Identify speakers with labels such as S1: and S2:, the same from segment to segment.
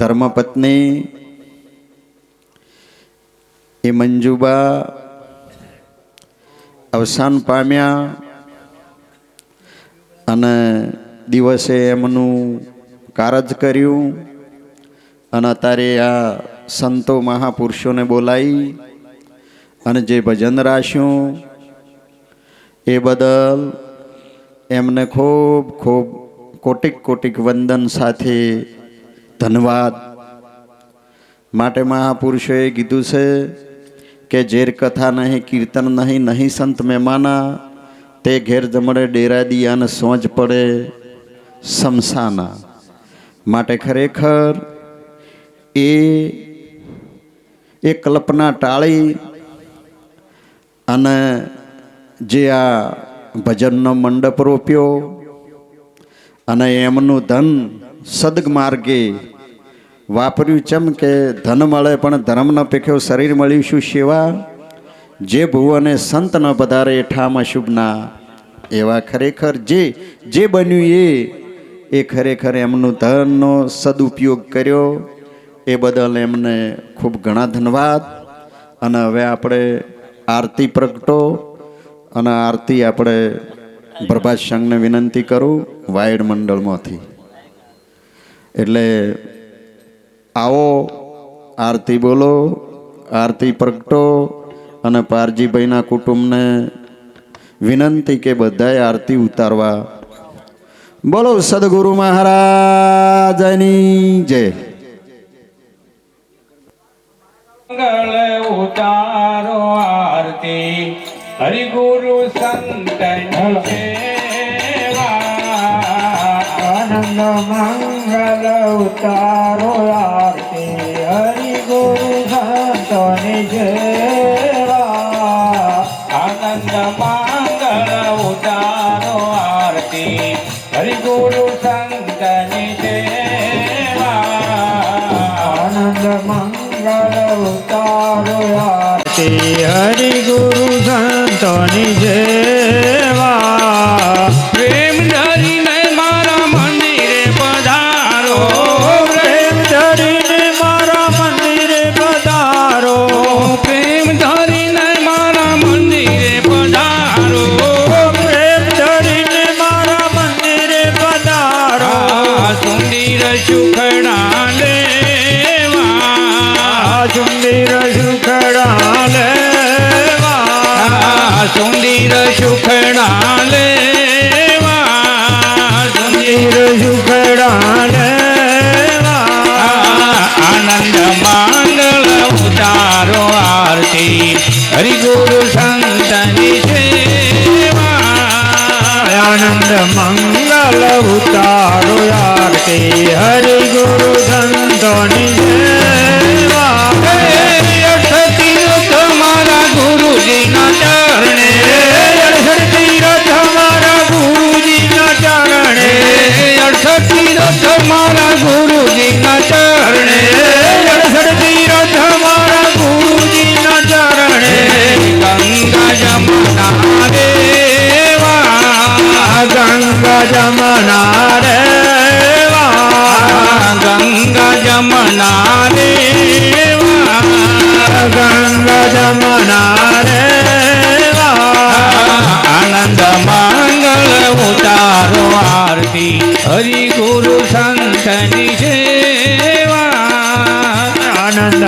S1: ધર્મપત્ની એ મંજુબા, અવસાન પામ્યા અને દિવસે એમનું કારજ કર્યું અને અત્યારે આ સંતો મહાપુરુષોને બોલાવી અને જે ભજન રાખ્યું એ બદલ એમને ખૂબ ખૂબ કોટિક કોટિક વંદન સાથે ધન્યવાદ. માટે મહાપુરુષોએ કીધું છે કે ઝેર કથા નહીં, કીર્તન નહીં નહીં સંત મહેમાના, તે ઘેર જમણે ડેરા દિયાને સોંજ પડે સમસાના માટે ખરેખર એ એ કલ્પના ટાળી અને જે આ ભજનનો મંડપ રોપ્યો અને એમનું ધન સદમાર્ગે વાપર્યું. ચમ કે ધન મળે પણ ધર્મ ન પેખ્યો શરીર મળ્યું શું સેવા? જે ભુવને સંત ન પધારે ઠામ શુભના. એવા ખરેખર જે જે બન્યું એ એ ખરેખર એમનું ધનનો સદુપયોગ કર્યો. એ બદલ એમને ખૂબ ઘણા ધન્યવાદ. અને હવે આપણે આરતી પ્રગટો. અને આરતી આપણે પ્રભાત સંઘને વિનંતી કરું, વાયડ મંડળમાંથી. એટલે આવો, આરતી બોલો, આરતી પ્રગટો અને પારજીભાઈના કુટુંબને વિનંતી કે બધાએ આરતી ઉતારવા. બોલો, સદગુરુ મહારાજની જય.
S2: ઉતારો આરતી. હરિગુરુ સંતન સેવા.
S3: આનંદ મંગલ ઉતારો આરતી. હરિ ગુરુ સંતોની સેવા
S2: આનંદ મંગલ ઉતારો આરતી. હરિગુરુ સંતની સેવા.
S3: આનંદ મંગલ ઉતારો આરતી. હરિ સંતોની
S2: સુખડા લેવા
S3: સુંદર સુખડા લેવા
S2: આનંદ માંગલ ઉતારો આરતી. હરિગુરુ સંતની સેવા
S3: આનંદ મંગલ ઉતારો આરતી. હરિ
S2: ગંગા જમના રે
S3: ગંગા જમના રે
S2: ગંગા જમના
S3: રે
S2: આનંદ મંગળ ઉતારો આરતી. હરિ ગુરુ સંતની સેવા.
S3: આનંદ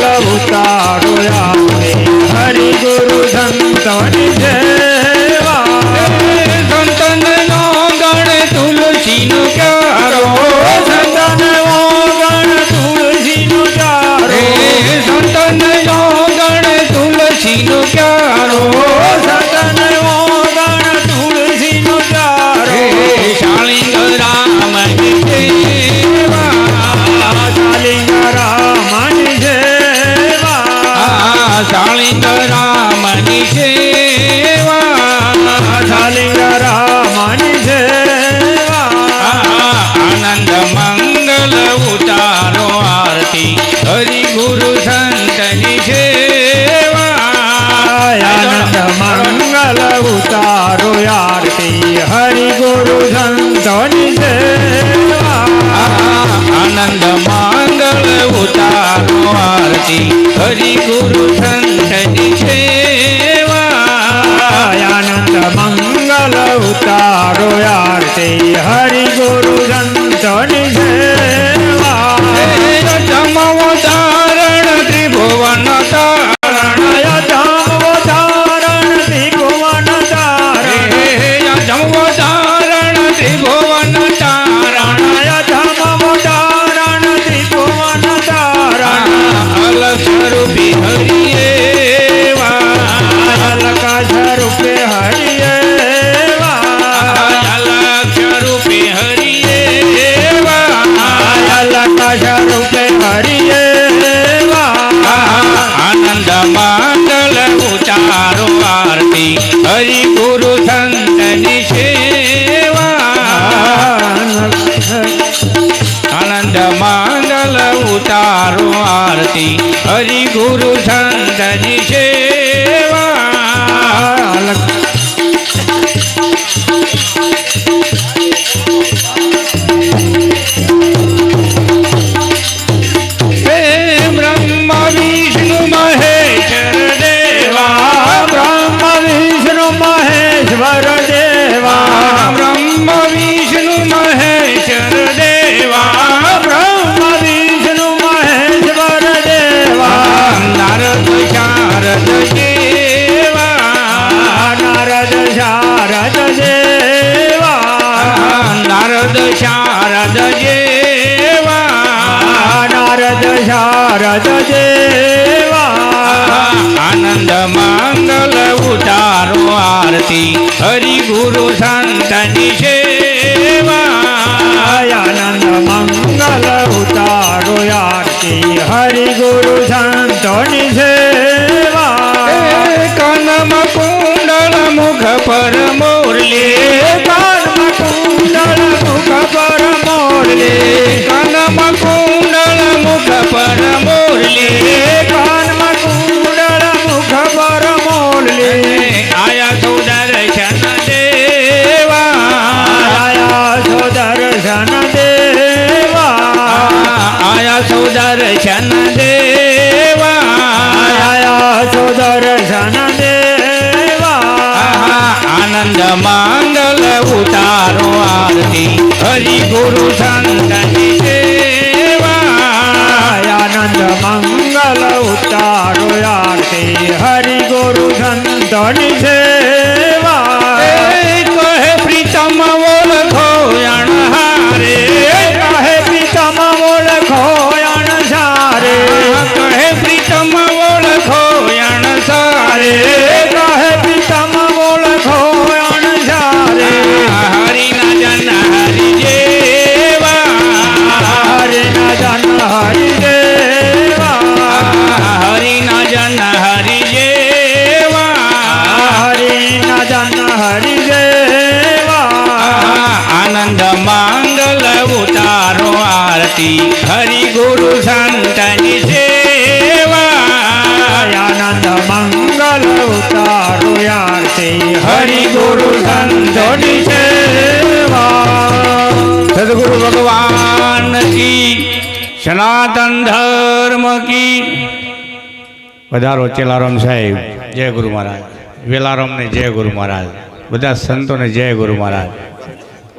S3: માલ ઉતારો આપે હરિ ગુરુ સંતોની સેવા
S2: સંતન
S3: નો ગણ તુલસી નો ચારો સંતન
S2: નો ગણ તુલસી નો ચારો સંતન
S3: નો ગણ તુલસી નો ચારો ગુરુ સંતની સેવા
S2: આનંદ મંગલ ઉતારો આરતી હરિ ગુરુ સંતની સેવા આનંદ મંગલ ઉતારો આરતી. હરિ ગુરુ સંતની સેવા.
S3: આનંદ મંગલ ઉતારો આરતી. હરિ ગુરુ સંતની સેવા.
S2: કનમ કુંડળ મુખ પર મોરલે. કનમ કુંડળ મુખ પર મોરલે. હરિ ગુરુ સંતની સેવા
S3: આનંદ મંગલ ઉતારો આરતી. હરિ ગુરુ સંતની સેવા
S2: મારી સંતોની સેવા. સદગુરુ ભગવાન કી, સનાતન ધર્મ કી. વધારો ચેલારામ સાહેબ, જય ગુરુ મહારાજ. વેલારામને જય ગુરુ મહારાજ. બધા સંતોને જય ગુરુ મહારાજ.